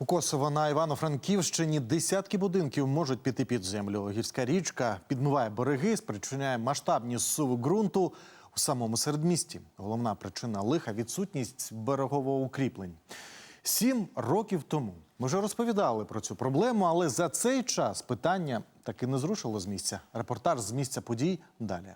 У Косово на Івано-Франківщині десятки будинків можуть піти під землю. Гірська річка підмиває береги, спричиняє масштабні зсуви ґрунту у самому середмісті. Головна причина лиха відсутність берегового укріплень. Сім років тому ми вже розповідали про цю проблему, але за цей час питання таки не зрушило з місця. Репортаж з місця подій далі.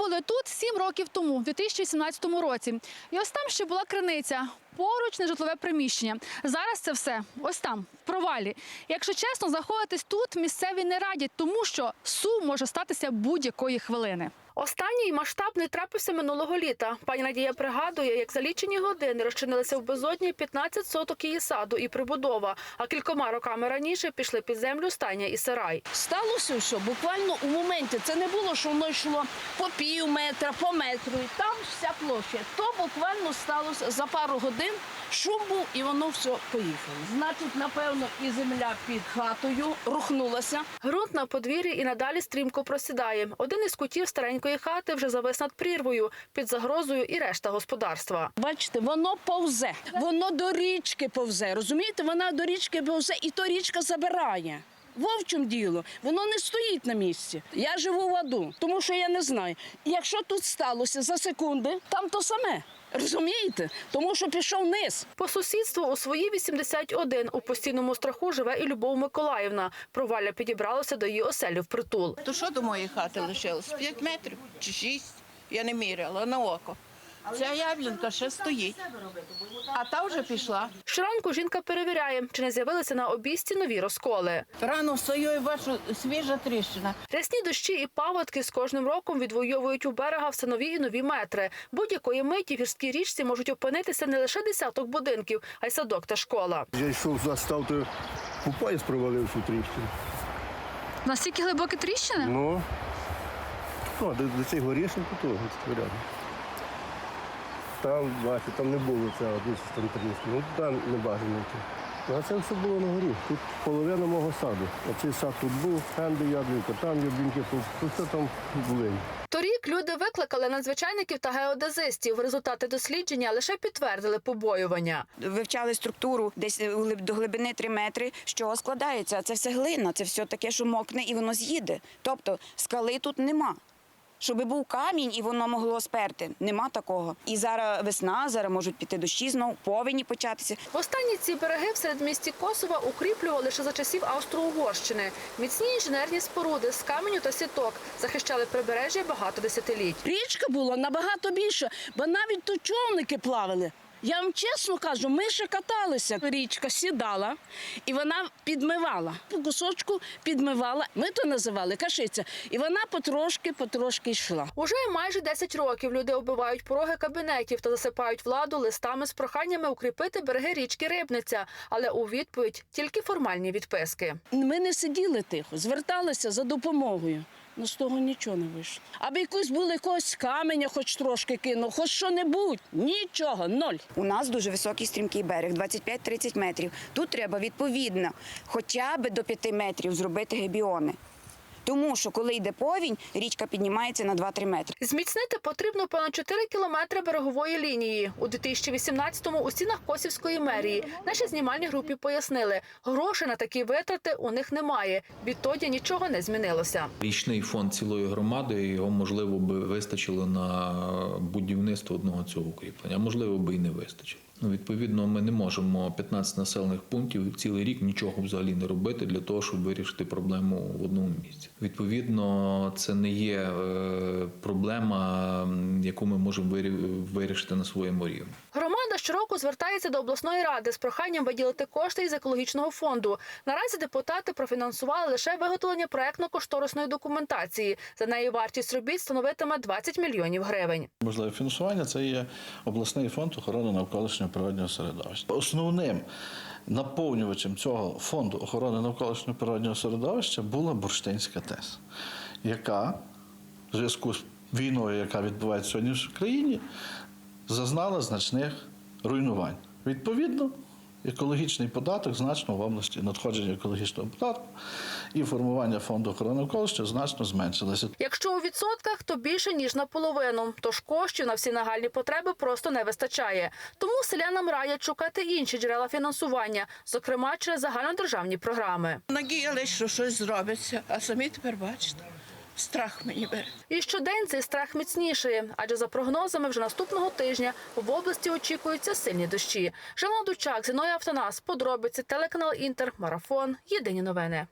Були тут сім років тому, в 2017 році. І ось там ще була криниця, поруч нежитлове приміщення. Зараз це все ось там, в провалі. Якщо чесно, знаходитись тут місцеві не радять, тому що сум може статися будь-якої хвилини. Останній масштабний трапився минулого літа. Пані Надія пригадує, як за лічені години розчинилися в безодні 15 соток її саду і прибудова. А кількома роками раніше пішли під землю стайня і сарай. Сталося все буквально у моменті. Це не було, що воно йшло по пів метра, по метру. І там вся площа. То буквально сталося за пару годин. Шум був і воно все поїхало. Значить, напевно, і земля під хатою рухнулася. Ґрунт на подвір'ї і надалі стрімко просідає. Один із кутів старенької хати вже завис над прірвою, під загрозою і решта господарства. Бачите, воно повзе, воно до річки повзе. Розумієте, вона до річки повзе, і то річка забирає. Вовчим діло, воно не стоїть на місці. Я живу в аду, тому що я не знаю. Якщо тут сталося за секунди, там то саме. Розумієте? Тому що пішов вниз. По сусідству у свої 81 у постійному страху живе і Любов Миколаївна. Проваля підібралася до її оселі в притул. То що до моєї хати лишилось? П'ять метрів чи шість. Я не міряла на око. Ця яблунка ще стоїть, а та вже пішла. Щоранку жінка перевіряє, чи не з'явилися на обійсті нові розколи. Рано встаю і бачу свіжа тріщина. Рясні дощі і паводки з кожним роком відвоюють у берега все нові і нові метри. Будь-якої миті в гірській річці можуть опинитися не лише десяток будинків, а й садок та школа. Я йшов застав, то купаюсь провалив всю тріщину. Настільки глибокі тріщини? Ну, ну до, до цих горішок того рядом. Там, бачите, там не було цього десь там тріски. Ну там не бажано йти. Ну, а це все було на горі. Тут половина мого саду. Оцей сад тут був, там де яблунька, там яблуньки, тут, тут все там були. Торік люди викликали надзвичайників та геодезистів. Результати дослідження лише підтвердили побоювання. вивчали структуру десь глиб- до глибини 3 метри, з чого складається. А Це все глина, це все таке, що мокне і воно з'їде. Тобто скали тут нема. Щоб був камінь і воно могло сперти. Нема такого. І зараз весна, зараз можуть піти дощі знов, повені початися. Останні ці береги в середмісті Косова укріплювали ще за часів Австро-Угорщини. Міцні інженерні споруди з каменю та сіток захищали прибережжя багато десятиліть. Річка була набагато більша, бо навіть тут човники плавали. Я вам чесно кажу, ми ще каталися. Річка сідала і вона підмивала. По кусочку підмивала. Ми то називали кашиця. І вона потрошки, потрошки йшла. Уже майже 10 років люди оббивають пороги кабінетів та засипають владу листами з проханнями укріпити береги річки Рибниця, але у відповідь тільки формальні відписки. Ми не сиділи тихо, зверталися за допомогою. Ну, з того нічого не вийшло. Аби якусь було якогось каменя, хоч трошки кинув, хоч що-небудь. Нічого, ноль. У нас дуже високий стрімкий берег, 25-30 метрів. Тут треба відповідно хоча б до 5 метрів зробити гебіони. Тому що коли йде повінь, річка піднімається на 2-3 метри. Зміцнити потрібно понад 4 кілометри берегової лінії. У 2018-му у стінах Косівської мерії нашій знімальній групі пояснили, грошей на такі витрати у них немає. Відтоді нічого не змінилося. Річний фонд цілої громади його можливо би вистачило на будівництво одного цього укріплення, а можливо би і не вистачило. Ну, відповідно, ми не можемо 15 населених пунктів цілий рік нічого взагалі не робити для того, щоб вирішити проблему в одному місці. Відповідно, це не є е, проблема, яку ми можемо вирішити на своєму рівні. Щороку звертається до обласної ради з проханням виділити кошти із екологічного фонду. Наразі депутати профінансували лише виготовлення проектно-кошторисної документації. За неї вартість робіт становитиме 20 мільйонів гривень. Можливе фінансування це є обласний фонд охорони навколишнього природнього середовища. Основним наповнювачем цього фонду охорони навколишнього природнього середовища була Бурштинська ТЕС, яка в зв'язку з війною, яка відбувається сьогодні в країні, зазнала значних руйнувань. Відповідно, Екологічний податок значно в області надходження екологічного податку і формування фонду охорони навколишнього значно зменшилося. Якщо у відсотках, то більше ніж наполовину. Тож коштів на всі нагальні потреби просто не вистачає. Тому селянам радять шукати інші джерела фінансування, зокрема через загальнодержавні програми. Надіялись, що щось зробиться, а самі тепер бачите. Страх мені бере. І щодень цей страх міцніший, адже за прогнозами вже наступного тижня в області очікуються сильні дощі. Жена Дучак, Зіноя Автонас, подробиці, телеканал Інтер, Марафон. Єдині новини.